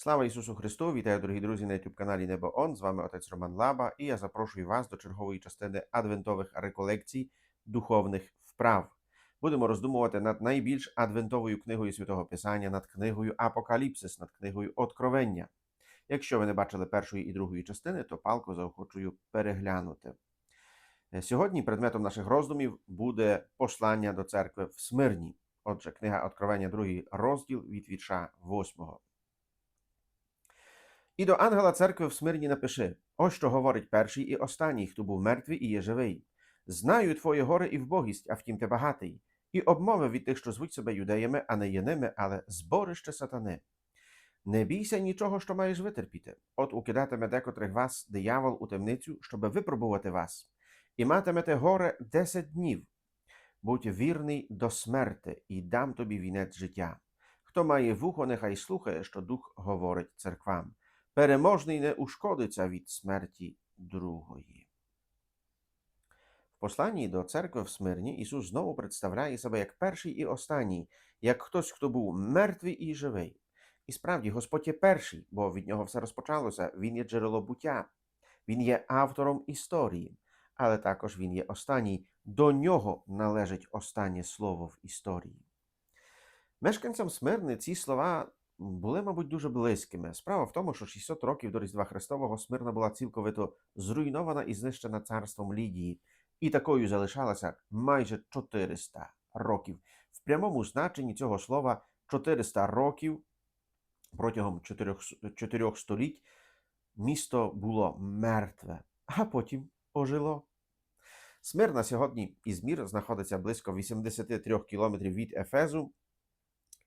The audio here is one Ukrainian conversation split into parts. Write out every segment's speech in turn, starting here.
Слава Ісусу Христу! Вітаю, дорогі друзі, на youtube каналі Небо Он. З вами отець Роман Лаба, і я запрошую вас до чергової частини адвентових реколекцій духовних вправ. Будемо роздумувати над найбільш адвентовою книгою Святого Писання, над книгою Апокаліпсис, над книгою Откровення. Якщо ви не бачили першої і другої частини, то палку заохочую переглянути. Е, Сьогодні предметом наших роздумів буде послання до церкви в Смирні. Отже, книга Откровення, другий розділ від вірша 8. І до ангела церкви в Смирні напиши: ось що говорить перший і останній, хто був мертвий і є живий. Знаю твоє горе і вбогість, а втім ти багатий, і обмовив від тих, що звуть себе юдеями, а не є але зборище сатани. Не бійся нічого, що маєш витерпіти. От укидатиме декотрих вас диявол у темницю, щоби випробувати вас, і матимете горе десять днів. Будь вірний до смерти, і дам тобі вінець життя. Хто має вухо, нехай слухає, що дух говорить церквам. Переможний не ушкодиться від смерті другої. В посланні до церкви в Смирні Ісус знову представляє себе як перший і останній, як хтось, хто був мертвий і живий. І справді Господь є перший, бо від нього все розпочалося. Він є джерело буття, він є автором історії, але також він є останній. До нього належить останнє слово в історії. Мешканцям Смирни ці слова були, мабуть, дуже близькими. Справа в тому, що 600 років до Різдва Христового Смирна була цілковито зруйнована і знищена царством Лідії, і такою залишалася майже 400 років. В прямому значенні цього слова 400 років протягом 4, 4 століть місто було мертве, а потім ожило. Смирна сьогодні Ізмір знаходиться близько 83 кілометрів від Ефезу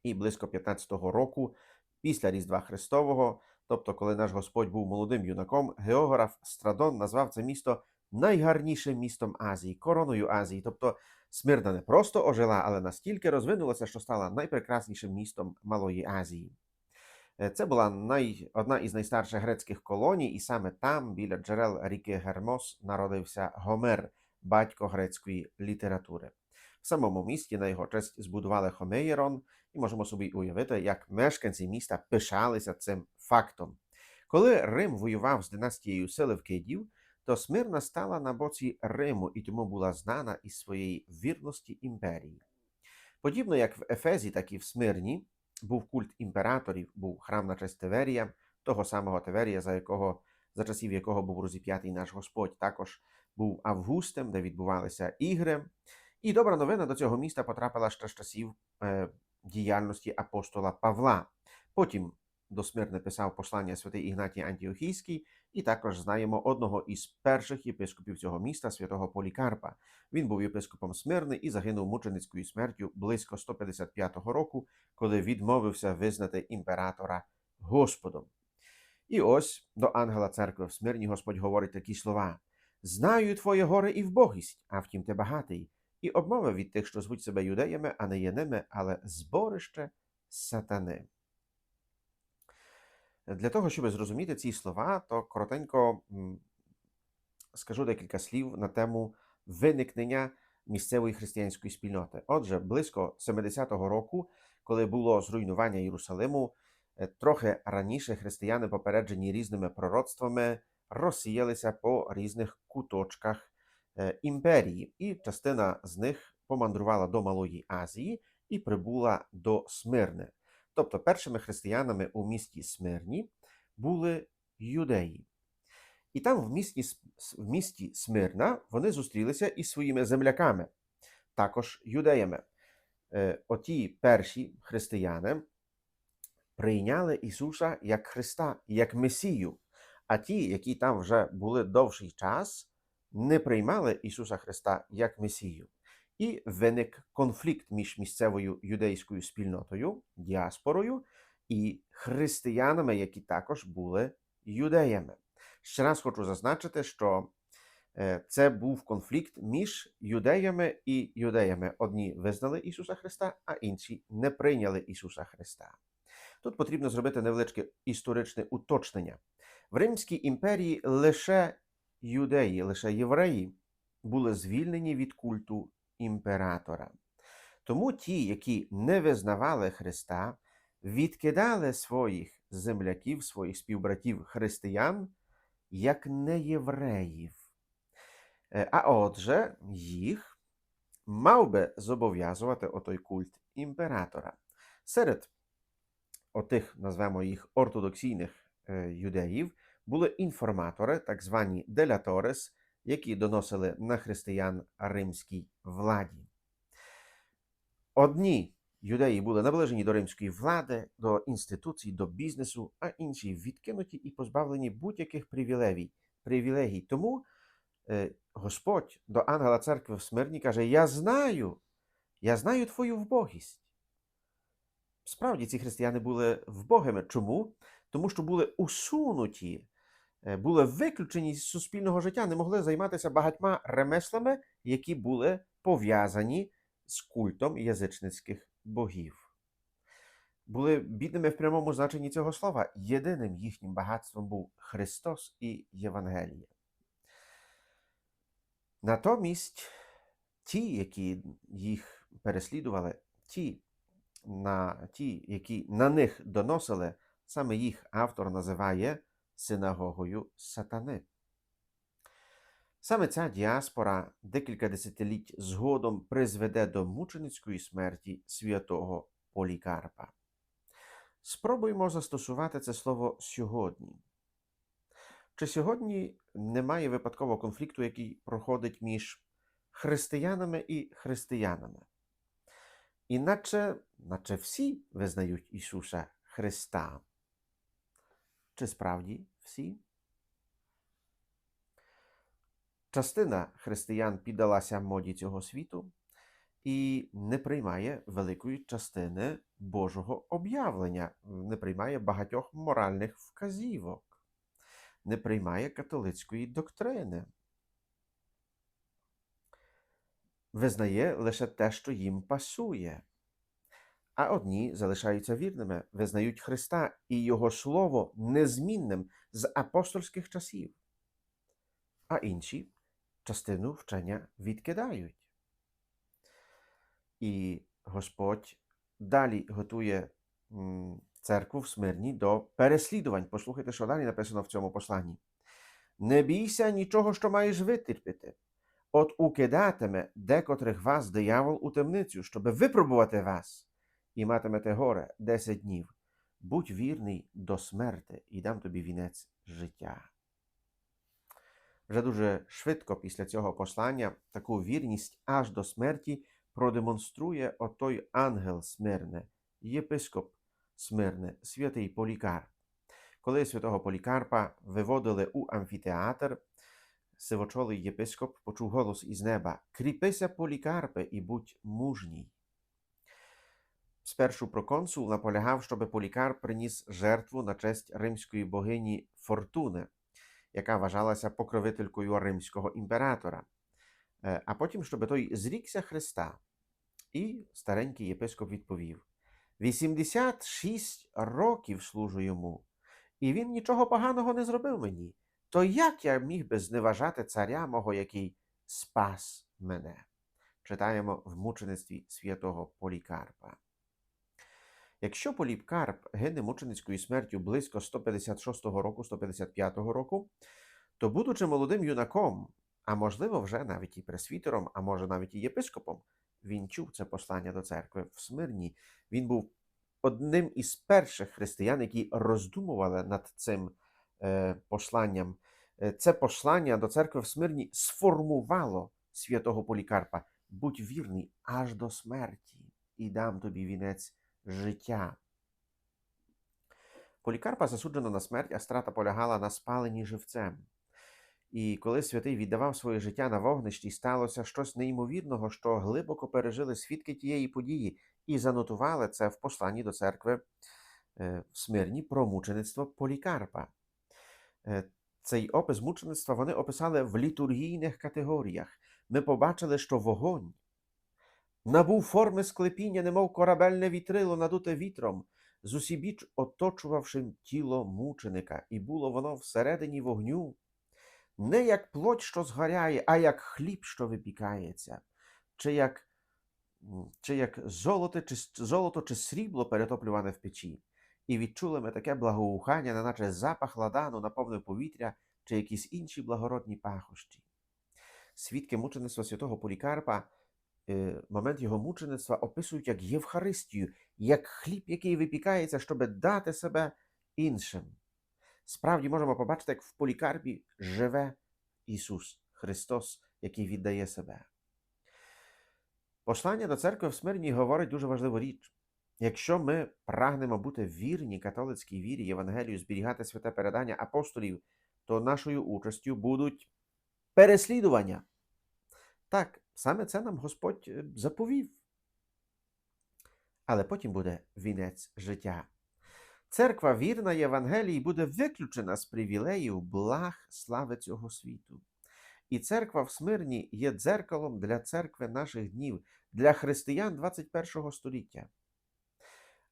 і близько 15-го року після Різдва Христового, тобто, коли наш Господь був молодим юнаком, географ Страдон назвав це місто найгарнішим містом Азії, короною Азії. Тобто Смирна не просто ожила, але настільки розвинулася, що стала найпрекраснішим містом Малої Азії. Е, Це була най... одна із найстарших грецьких колоній, і саме там, біля джерел ріки Гермос, народився Гомер, батько грецької літератури. В самому місті на його честь збудували Хомеєрон, і можемо собі уявити, як мешканці міста пишалися цим фактом. Коли Рим воював з династією Селевкидів, то Смирна стала на боці Риму і тому була знана із своєї вірності імперії. Подібно як в Ефезі, так і в Смирні був культ імператорів, був храм на честь Теверія, того самого Теверія, за якого за часів якого був розіп'ятий наш Господь. Також був Августем, де відбувалися ігри. І добра новина до цього міста потрапила ще з часів е, діяльності апостола Павла. Потім до Смирни писав послання святий Ігнатій Антіохійський, і також знаємо одного із перших єпископів цього міста, святого Полікарпа. Він був єпископом Смирни і загинув мученицькою смертю близько 155 року, коли відмовився визнати імператора Господом. І ось до ангела церкви в Смирні Господь говорить такі слова: Знаю твоє горе і вбогість, а втім ти багатий, і обмовив від тих, що звуть себе юдеями, а не є ними, але зборище сатани. Для того, щоб зрозуміти ці слова, то коротенько скажу декілька слів на тему виникнення місцевої християнської спільноти. Отже, близько 70-го року, коли було зруйнування Єрусалиму, е, трохи раніше християни, попереджені різними пророцтвами, розсіялися по різних куточках імперії, і частина з них помандрувала до Малої Азії і прибула до Смирни. Тобто першими християнами у місті Смирні були юдеї. І там, в місті, в місті Смирна, вони зустрілися із своїми земляками, також юдеями. Е, Оті перші християни прийняли Ісуса як Христа, як Месію. А ті, які там вже були довший час, не приймали Ісуса Христа як Месію. І виник конфлікт між місцевою юдейською спільнотою, діаспорою і християнами, які також були юдеями. Ще раз хочу зазначити, що е, це був конфлікт між юдеями і юдеями. Одні визнали Ісуса Христа, а інші не прийняли Ісуса Христа. Тут потрібно зробити невеличке історичне уточнення. В Римській імперії лише юдеї, лише євреї були звільнені від культу імператора. Тому ті, які не визнавали Христа, відкидали своїх земляків, своїх співбратів християн, як неєвреїв. Е, А отже, їх мав би зобов'язувати отой культ імператора. Серед отих, назвемо їх ортодоксійних е, юдеїв, були інформатори, так звані деляторес, які доносили на християн римській владі. Одні юдеї були наближені до римської влади, до інституцій, до бізнесу, а інші відкинуті і позбавлені будь-яких привілегій. привілегій. Тому е, Господь до ангела церкви в Смирні каже: Я знаю, я знаю твою вбогість. Справді ці християни були вбогими. Чому? Тому що були усунуті, були виключені з суспільного життя, не могли займатися багатьма ремеслами, які були пов'язані з культом язичницьких богів. Були бідними в прямому значенні цього слова. Єдиним їхнім багатством був Христос і Євангеліє. Натомість ті, які їх переслідували, ті, на, ті, які на них доносили, саме їх автор називає синагогою сатани. Саме ця діаспора декілька десятиліть згодом призведе до мученицької смерті святого Полікарпа. Спробуємо застосувати це слово сьогодні. Чи сьогодні немає випадкового конфлікту, який проходить між християнами і християнами? Іначе, наче всі визнають Ісуса Христа. Чи справді всі? Частина християн піддалася моді цього світу і не приймає великої частини Божого об'явлення, не приймає багатьох моральних вказівок, не приймає католицької доктрини. Визнає лише те, що їм пасує. А одні залишаються вірними, визнають Христа і Його Слово незмінним з апостольських часів, а інші частину вчення відкидають. І Господь далі готує церкву в Смирні до переслідувань. Послухайте, що далі написано в цьому посланні. Не бійся нічого, що маєш витерпіти. От укидатиме декотрих вас диявол у темницю, щоби випробувати вас, і матимете горе десять днів. Будь вірний до смерти, і дам тобі вінець життя. Вже дуже швидко після цього послання таку вірність аж до смерті продемонструє отой ангел Смирне, єпископ Смирне, святий Полікарп. Коли святого Полікарпа виводили у амфітеатр, сивочолий єпископ почув голос із неба Кріпися, Полікарпе, і будь мужній. Спершу проконсул наполягав, щоби Полікарп приніс жертву на честь римської богині Фортуни, яка вважалася покровителькою римського імператора, Е, а потім, щоби той зрікся Христа. І старенький єпископ відповів: 86 років служу йому, і він нічого поганого не зробив мені. То як я міг би зневажати царя мого, який спас мене? Читаємо в мучеництві святого Полікарпа. Якщо Полікарп гине мученицькою смертю близько 156 року, 155 року, то, будучи молодим юнаком, а можливо, вже навіть і пресвітером, а може навіть і єпископом, він чув це послання до церкви в Смирні. Він був одним із перших християн, які роздумували над цим е, посланням. Е, Це послання до церкви в Смирні сформувало святого Полікарпа. Будь вірний аж до смерті, і дам тобі вінець життя. Полікарпа засуджено на смерть, а страта полягала на спаленні живцем. І коли святий віддавав своє життя на вогнищі, сталося щось неймовірного, що глибоко пережили свідки тієї події і занотували це в посланні до церкви е, в Смирні про мучеництво Полікарпа. Е, Цей опис мучеництва вони описали в літургійних категоріях. Ми побачили, що вогонь набув форми склепіння, немов корабельне вітрило, надуте вітром, зусібіч оточувавши тіло мученика, і було воно всередині вогню не як плоть, що згоряє, а як хліб, що випікається, чи як, чи як золото, чи, золото чи срібло перетоплюване в печі. і відчули ми таке благоухання, неначе запах ладану наповнив повітря чи якісь інші благородні пахощі. Свідки мучеництва святого Полікарпа момент його мучеництва описують як Євхаристію, як хліб, який випікається, щоб дати себе іншим. Справді можемо побачити, як в Полікарпі живе Ісус Христос, який віддає себе. Послання до церкви в Смирні говорить дуже важливу річ. Якщо ми прагнемо бути вірні католицькій вірі Євангелію, зберігати святе передання апостолів, то нашою участю будуть переслідування. Так, саме це нам Господь е, заповів. Але потім буде вінець життя. Церква вірна Євангелії буде виключена з привілеїв благ слави цього світу. І церква в Смирні є дзеркалом для церкви наших днів, для християн 21 століття.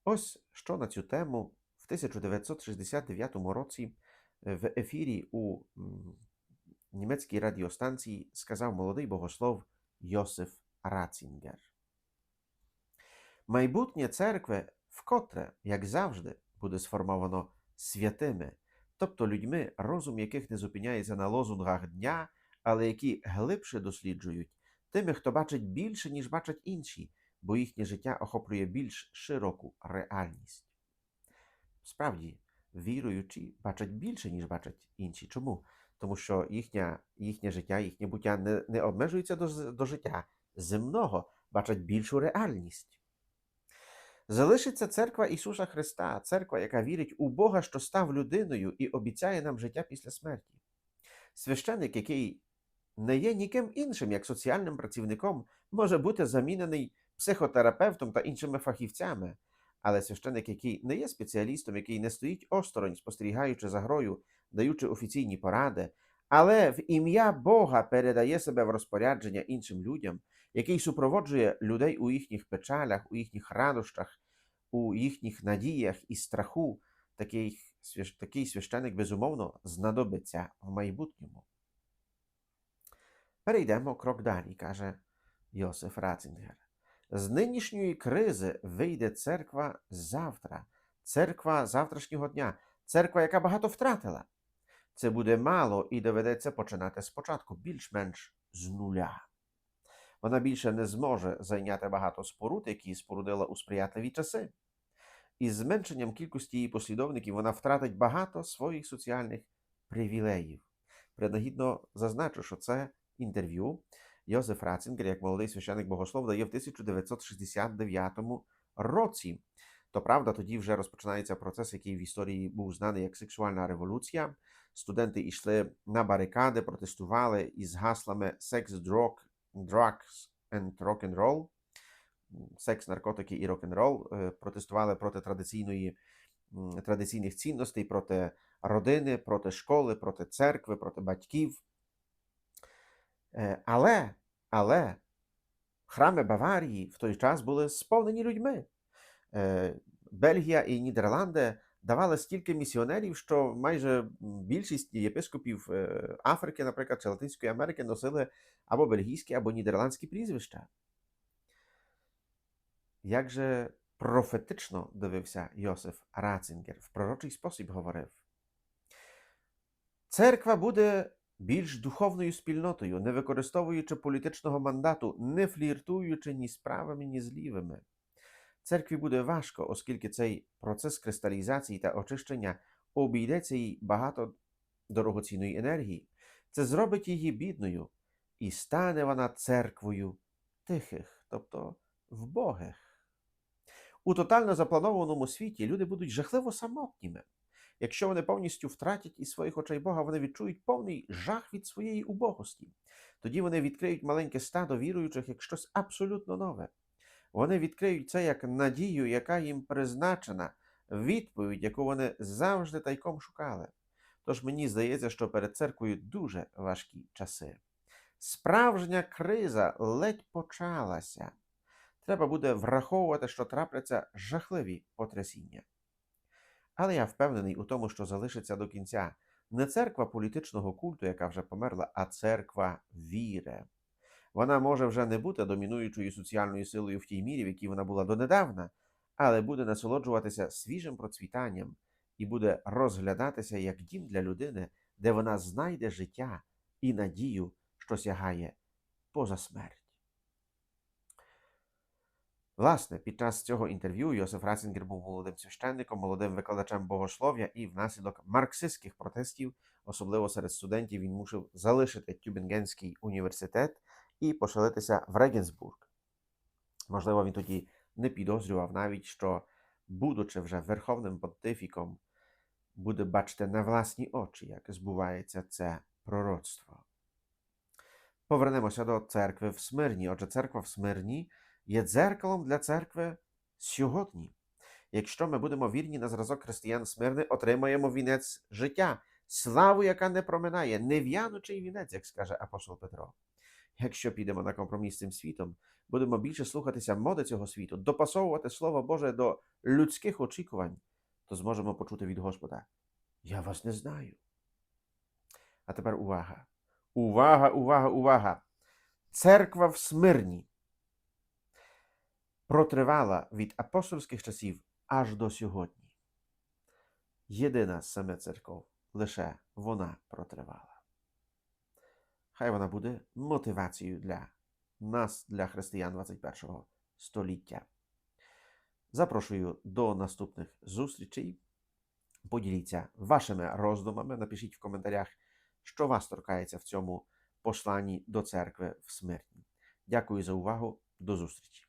Ось що на цю тему в 1969 році в ефірі у німецькій радіостанції сказав молодий богослов Йосиф Рацінгер. Майбутнє церкви вкотре, як завжди, буде сформовано святими, тобто людьми, розум яких не зупиняється на лозунгах дня, але які глибше досліджують, тими, хто бачить більше, ніж бачать інші, бо їхнє життя охоплює більш широку реальність. Справді, віруючі бачать більше, ніж бачать інші. Чому? Тому що їхня, їхнє життя, їхнє буття не, не обмежується до, до життя земного, бачать більшу реальність. Залишиться церква Ісуса Христа, церква, яка вірить у Бога, що став людиною і обіцяє нам життя після смерті. Священик, який не є ніким іншим, як соціальним працівником, може бути замінений психотерапевтом та іншими фахівцями. Але священик, який не є спеціалістом, який не стоїть осторонь, спостерігаючи за грою, даючи офіційні поради, але в ім'я Бога передає себе в розпорядження іншим людям, який супроводжує людей у їхніх печалях, у їхніх радощах, у їхніх надіях і страху, такий, такий священик, безумовно, знадобиться в майбутньому. Перейдемо крок далі, каже Йосиф Рацінгер. З нинішньої кризи вийде церква завтра, церква завтрашнього дня, церква, яка багато втратила. Це буде мало і доведеться починати спочатку, більш-менш з нуля. Вона більше не зможе зайняти багато споруд, які спорудила у сприятливі часи. Із зменшенням кількості її послідовників вона втратить багато своїх соціальних привілеїв. Принагідно зазначу, що це інтерв'ю Йозеф Рацінгер, як молодий священик богослов, дає в 1969 році. То правда, тоді вже розпочинається процес, який в історії був знаний як сексуальна революція. Студенти йшли на барикади, протестували із гаслами «Секс, дрог, drugs and rock-and-roll», секс, наркотики і рок-н-рол, е, протестували проти традиційної, традиційних цінностей, проти родини, проти школи, проти церкви, проти батьків. Е, Але, але храми Баварії в той час були сповнені людьми. Е, Бельгія і Нідерланди давали стільки місіонерів, що майже більшість єпископів е, Африки, наприклад, чи Латинської Америки носили або бельгійські, або нідерландські прізвища. Як же профетично дивився Йосиф Рацінгер, в пророчий спосіб говорив. Церква буде більш духовною спільнотою, не використовуючи політичного мандату, не фліртуючи ні з правими, ні з лівими. Церкві буде важко, оскільки цей процес кристалізації та очищення обійдеться їй багато дорогоцінної енергії. Це зробить її бідною, і стане вона церквою тихих, тобто вбогих. У тотально запланованому світі люди будуть жахливо самотніми. Якщо вони повністю втратять із своїх очей Бога, вони відчують повний жах від своєї убогості. Тоді вони відкриють маленьке стадо віруючих як щось абсолютно нове. Вони відкриють це як надію, яка їм призначена, відповідь, яку вони завжди тайком шукали. Тож мені здається, що перед церквою дуже важкі часи. Справжня криза ледь почалася. Треба буде враховувати, що трапляться жахливі потрясіння. Але я впевнений у тому, що залишиться до кінця не церква політичного культу, яка вже померла, а церква віри. Вона може вже не бути домінуючою соціальною силою в тій мірі, в якій вона була донедавна, але буде насолоджуватися свіжим процвітанням і буде розглядатися як дім для людини, де вона знайде життя і надію, що сягає поза смерть. Власне, під час цього інтерв'ю Йосиф Ратцингер був молодим священником, молодим викладачем богослов'я, і внаслідок марксистських протестів, особливо серед студентів, він мусив залишити Тюбінгенський університет і поселитися в Регенсбург. Можливо, він тоді не підозрював навіть, що, будучи вже верховним понтифіком, буде бачити на власні очі, як збувається це пророцтво. Повернемося до церкви в Смирні. Отже, церква в Смирні є дзеркалом для церкви сьогодні. Якщо ми будемо вірні на зразок християн Смирни, отримаємо вінець життя, славу, яка не проминає, нев'янучий вінець, як скаже апостол Петро. Якщо підемо на компроміс з цим світом, будемо більше слухатися моди цього світу, допасовувати Слово Боже до людських очікувань, то зможемо почути від Господа: Я вас не знаю. А тепер увага. Увага, увага, увага! Церква в Смирні протривала від апостольських часів аж до сьогодні. Єдина саме церков, лише вона протривала. Хай вона буде мотивацією для нас, для християн 21 століття. Запрошую до наступних зустрічей. Поділіться вашими роздумами, напишіть в коментарях, що вас торкається в цьому посланні до церкви в смерті. Дякую за увагу. До зустрічі!